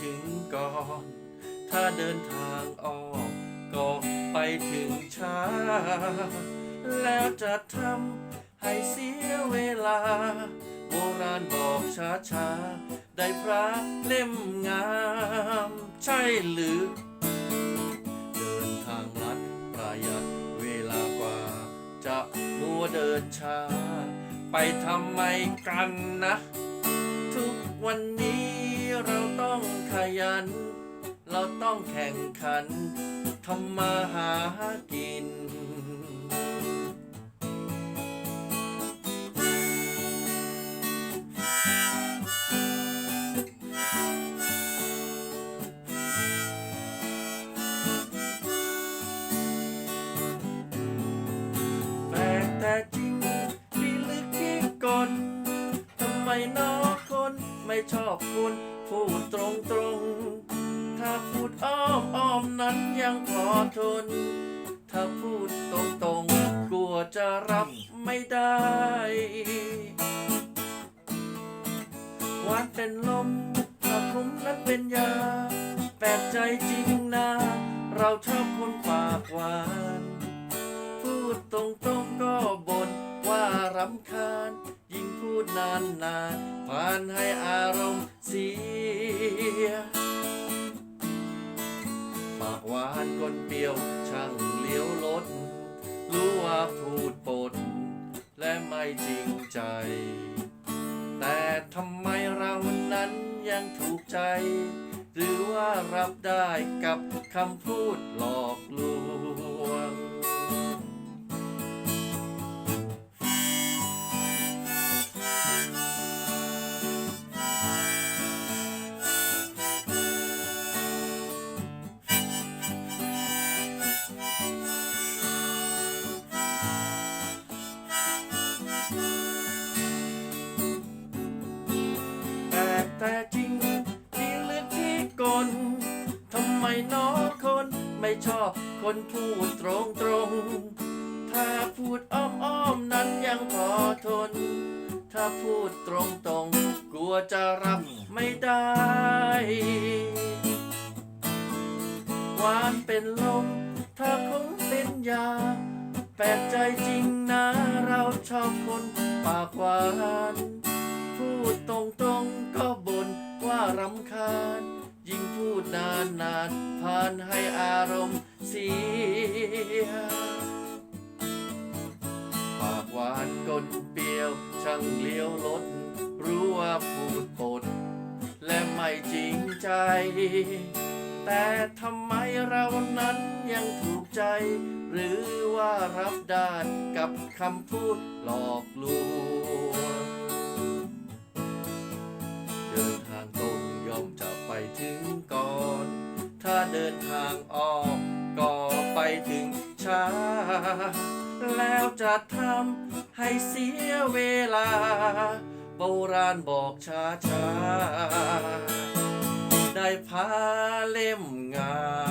ถึงก่อน ถ้าเดินทางออกก็ไปถึงช้า แล้วจะทำให้เสียเวลา โบราณบอกช้าช้าได้พระเล่มงาม ใช่หรือ เดินทางลัดประหยัดเวลากว่า จะมัวเดินช้า ไปทำไมกันนะ ทุกวันนี้ ต้องขยัน เราต้องแข่งขันทำมาหากิน แปลกแต่จริงที่ลึกที่กลทำไมนอคนไม่ชอบคุณ พูดตรงตรงถ้าพูดอ้อมอ้อมนั้นยังพอทน ถ้าพูดตรงตรงกลัวจะรับไม่ได้หวานเป็นลมถ้าคุ้มนั้นเป็นยา แปลกใจจริงนะ เราชอบคนปากหวาน พูดตรงๆก็บ่นว่ารำคาญ ยิ่งพูดนานๆผ่านให้อารมณ์ จริงใจ แต่ทำไมเรานั้นยังถูกใจ หรือว่ารับได้กับคำพูดหลอกลวง กที่กล ทำไมน้องคนไม่ชอบคนพูดตรงตรง ถ้าพูดอ้อมอ้อมนั้นยังพอทน ถ้าพูดตรงตรงกลัวจะรับไม่ได้ หวานเป็นลม ถ้าคงเป็นยา แปลกใจจริงนะเราชอบคนปากหวาน พูดตรงๆก็บ่นว่ารำคาญ ยิ่งพูดนานๆผ่านให้อารมณ์เสีย ปากหวานกลเปรี้ยวช่างเลี้ยวรถรู้ว่าพูดปด และไม่จริงใจ แต่ทำไมเรานั้นยังถูกใจ หรือว่ารับได้กับคำพูดหลอกลวง ดินทางออกก็ไปถึงช้า แล้วจะทำให้เสียเวลา โบราณบอกช้าช้าได้พาเล่มงาน